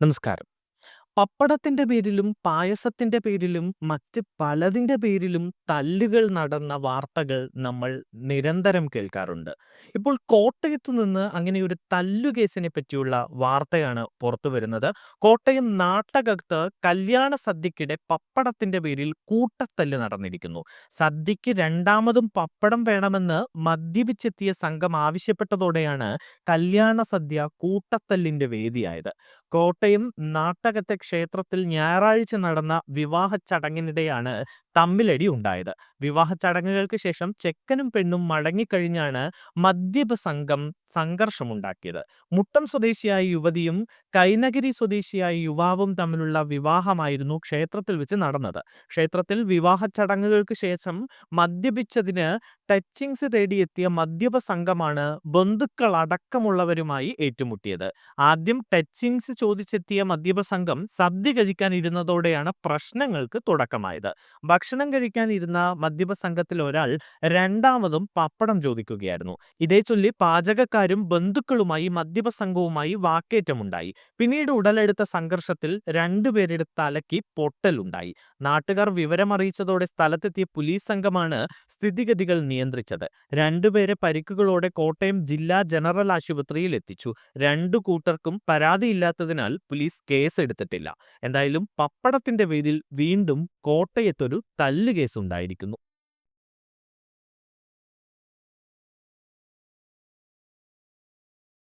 നമസ്കാരം. പപ്പടത്തിന്റെ പേരിലും പായസത്തിന്റെ പേരിലും മറ്റ് പലതിന്റെ പേരിലും തല്ലുകൾ നടന്ന വാർത്തകൾ നമ്മൾ നിരന്തരം കേൾക്കാറുണ്ട്. ഇപ്പോൾ കോട്ടയത്ത് നിന്ന് അങ്ങനെ ഒരു തല്ലു കേസിനെ പറ്റിയുള്ള വാർത്തയാണ് പുറത്തു വരുന്നത് കോട്ടയം നാട്ടകത്ത് കല്യാണ സദ്യക്കിടെ പപ്പടത്തിന്റെ പേരിൽ കൂട്ടത്തല്ല് നടന്നിരിക്കുന്നു. സദ്യക്ക് രണ്ടാമതും പപ്പടം വേണമെന്ന് മദ്യപിച്ചെത്തിയ സംഘം ആവശ്യപ്പെട്ടതോടെയാണ് കല്യാണ സദ്യ കൂട്ടത്തല്ലിന്റെ വേദിയായത്. കോട്ടയം നാട്ടകത്തെ ക്ഷേത്രത്തിൽ ഞായറാഴ്ച നടന്ന വിവാഹ ചടങ്ങിനിടെയാണ് തമ്മിലടി ഉണ്ടായത്. വിവാഹ ചടങ്ങുകൾക്ക് ശേഷം ചെക്കനും പെണ്ണും മടങ്ങിക്കഴിഞ്ഞാണ് മദ്യപ സംഘം സംഘർഷമുണ്ടാക്കിയത്. മുട്ടം സ്വദേശിയായ യുവതിയും കൈനഗിരി സ്വദേശിയായ യുവാവും തമ്മിലുള്ള വിവാഹമായിരുന്നു ക്ഷേത്രത്തിൽ വെച്ച് നടന്നത്. ക്ഷേത്രത്തിൽ വിവാഹ ചടങ്ങുകൾക്ക് ശേഷം മദ്യപിച്ചതിന് ടച്ചിങ്സ് തേടിയെത്തിയ മദ്യപ സംഘമാണ് ബന്ധുക്കൾ അടക്കമുള്ളവരുമായി ഏറ്റുമുട്ടിയത്. ആദ്യം ടച്ചിങ്സ് ചോദിച്ചെത്തിയ മദ്യപ സംഘം സദ്യ കഴിക്കാൻ ഇരുന്നതോടെയാണ് പ്രശ്നങ്ങൾക്ക് തുടക്കമായത്. ഭക്ഷണം കഴിക്കാൻ ഇരുന്ന മദ്യപ സംഘത്തിൽ ഒരാൾ രണ്ടാമതും പപ്പടം ചോദിക്കുകയായിരുന്നു. ഇതേച്ചൊല്ലി പാചകക്കാരും ബന്ധുക്കളുമായി മദ്യപ സംഘവുമായി വാക്കേറ്റമുണ്ടായി. പിന്നീട് ഉടലെടുത്ത സംഘർഷത്തിൽ രണ്ടുപേരുടെ തലയ്ക്ക് പൊട്ടലുണ്ടായി. നാട്ടുകാർ വിവരമറിയിച്ചതോടെ സ്ഥലത്തെത്തിയ പോലീസ് സംഘമാണ് സ്ഥിതിഗതികൾ നിയന്ത്രിച്ചത്. രണ്ടുപേരെ പരിക്കുകളോടെ കോട്ടയം ജില്ലാ ജനറൽ ആശുപത്രിയിൽ എത്തിച്ചു. രണ്ടു കൂട്ടർക്കും പരാതിയില്ലാത്തതിനാൽ പോലീസ് കേസെടുത്തിട്ടില്ല. എന്തായാലും പപ്പടത്തിന്റെ പേരിൽ വീണ്ടും കോട്ടയത്തൊരു തല്ലുകേസുണ്ടായിരിക്കുന്നു.